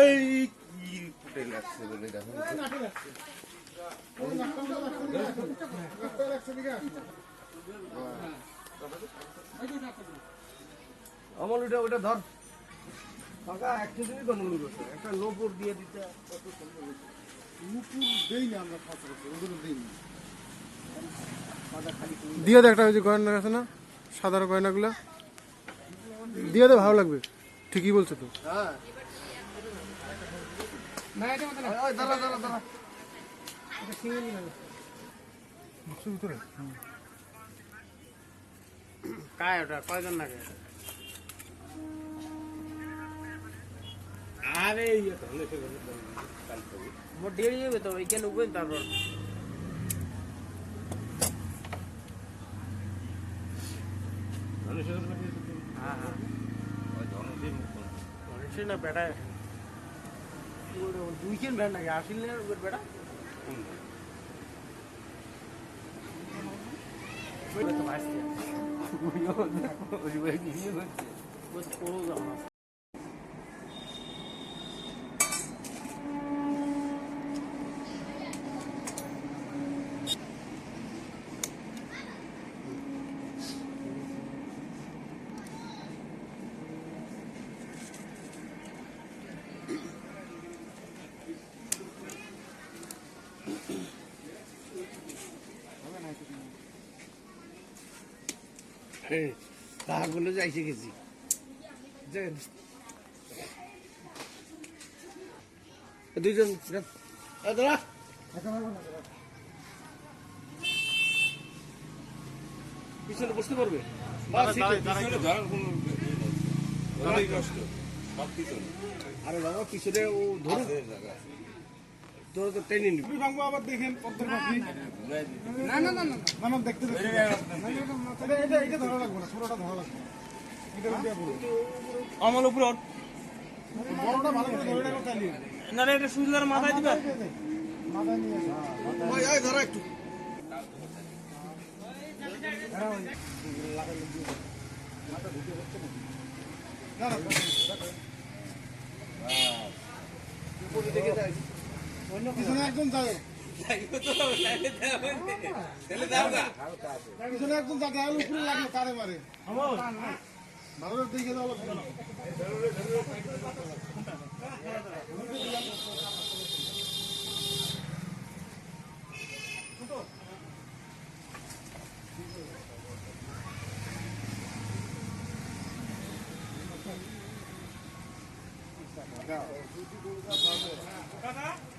এই ফুটে লাগছে বলে দেখো। আমল ওটা ওটা ধর। গন্ডগোল করছে একটা লোপুর দিয়ে দিতে। কত সুন্দর হয়েছে। দিয়ে দে একটা ওই যে গয়না আছে না? সাদার গয়নাগুলো। দিয়ে দে ভালো লাগবে। ঠিকই বলছো তো। হ্যাঁ। ওই, দাঁড়া দাঁড়া দাঁড়া। काय ওটা? কয়জন লাগে? আরে ইয়ে তাহলে সে মোট দেরি যাবে তো এইখানে উঠবেন তারপর। হ্যাঁ হ্যাঁ। না বেটায় দুইখান ভ্যান নাকি? আসিল না বেটা ওই তো ভাসছে ওই তো কোনো যাব না তাগুলো যাইছে গেছি। দুইজন এ পিছনে বসতে পারবে? পিছনে আরে বাবা পিছনে ও জায়গা তোরা তো টেনে নিবি ভাঙবো আবার দেখেন পদ্মের পাখি না না না না না দেখতে দেখতে এটা এটা ধরা লাগবে না ছোটটা ধরা লাগবে এটা উল্টে পড়ো আমল উপরে বড়টা ভালো করে ধরে রাখো চালিয়ে না রে, এটা সুজলার মাথায় দিবা মাথায় নিয়ে। ওই ওই ধরো একটু না না পিছনে একজন পিছনে একজন যায় তাহলে উপরে লাগল তারে মারে। ভালো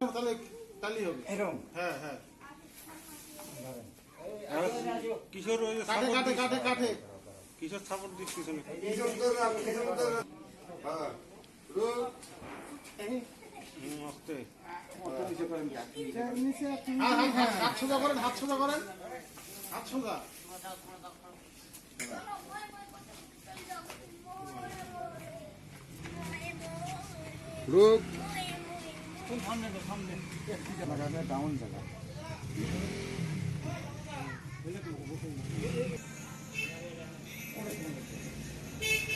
তাহলে তালি হবে। হ্যাঁ হ্যাঁ। কিশোর ওই কাটে কাটে কাটে কাটে কিশোর সাপোর্ট দিস পিছনে হাত হাত সোজা করেন হাত সোজা করেন। হাত সোজা। রূপ। ডাউন জায়গা Thank you.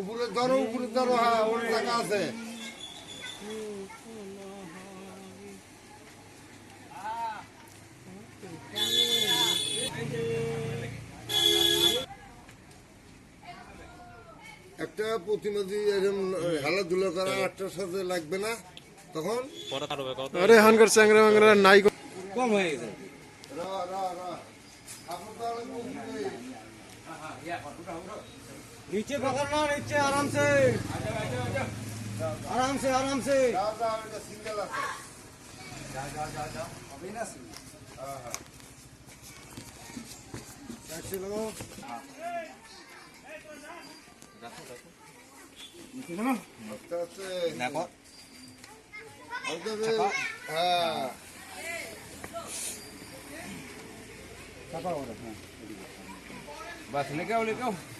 উপরে ধরো উপরে ধরো হ্যাঁ ওর জায়গা আছে। একটা প্রতিমা দিয়ে এরকম খেলাধুলা করা আটটার সাথে লাগবে না? তখন? আরে হানকার চ্যাংরা ম্যাংরা নাই কম হয়ে গেছে। র র র। আপনি তাহলে বুঝবে নিচে পকড় না নিচে আরামসে আরামসে আরামসে যাও যাও এটা সিঙ্গেল আছে হ্যাঁ হ্যাঁ ট্যাক্সি লাগাও আস্তে আস্তে দেখো হ্যাঁ বাস লেগে আও লেগে আও দিতে যায় না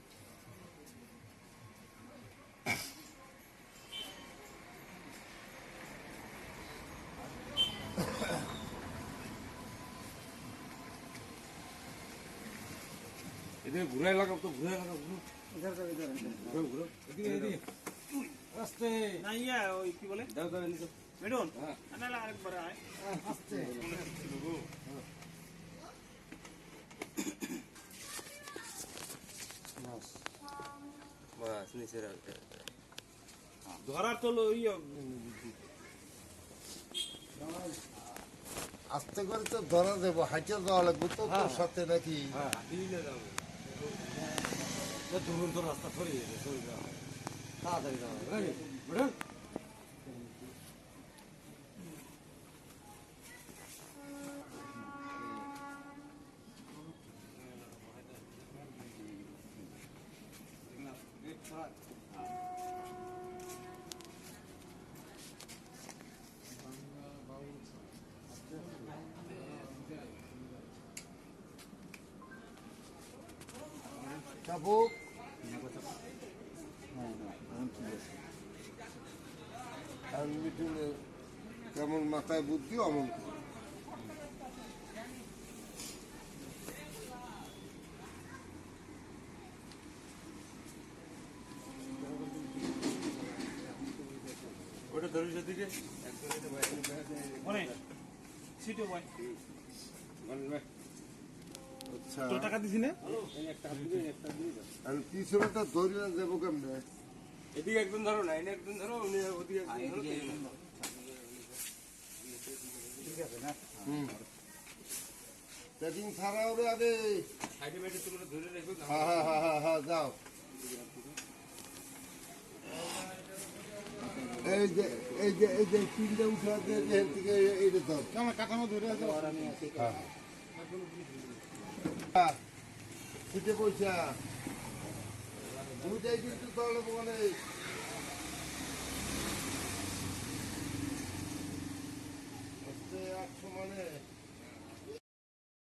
এদিকে ঘুরাই লাগাও তো ঘুরাই লাগাও ঘুরো। ঘুরো ঘুরো। এদিকে এদিকে। আস্তে না ইয়া ওই কি বলে? দাও দাও নিচে মেডন হ্যাঁ। আরেকবার আয়। বাস। নিচে রাখতে ধরার তো ইয়ে। আস্তে করে তো ধরা দেবো হাইটে যাওয়া লাগবে তো তোর সাথে নাকি। হ্যাঁ দিলে যাও দুরন্ত রাস্তা সরিয়ে গেছে সরিয়ে যাও তাড়াতাড়ি যাও নাকি বুঝলেন চাবুক আর মিঠুনে কেমন মাথায় বুদ্ধি অমন ওটা ধরিস দিকে সিটে বয়। আচ্ছা। তো টাকা দিছি না? আর পিছনেটা ধরে না যাব কেমনে? এদিকে একদম ধরো না এনে একদম ধরো উনি ওদিকে একদম ধরো হুম ট্রেকিং ছাড়া ওরে আরে সাইডে বাইডে তোমরা ধরে রেখো হ্যাঁ হ্যাঁ হ্যাঁ হ্যাঁ হ্যাঁ যাও। এই যে এই যে এই যে তিনটে উঠা দিয়ে যে এর থেকে এইটা ধর। কাঠামো ধরে আছে। হ্যাঁ ছুটে পয়সা দুইটাই কিন্তু তাহলে মানে আটশো মানে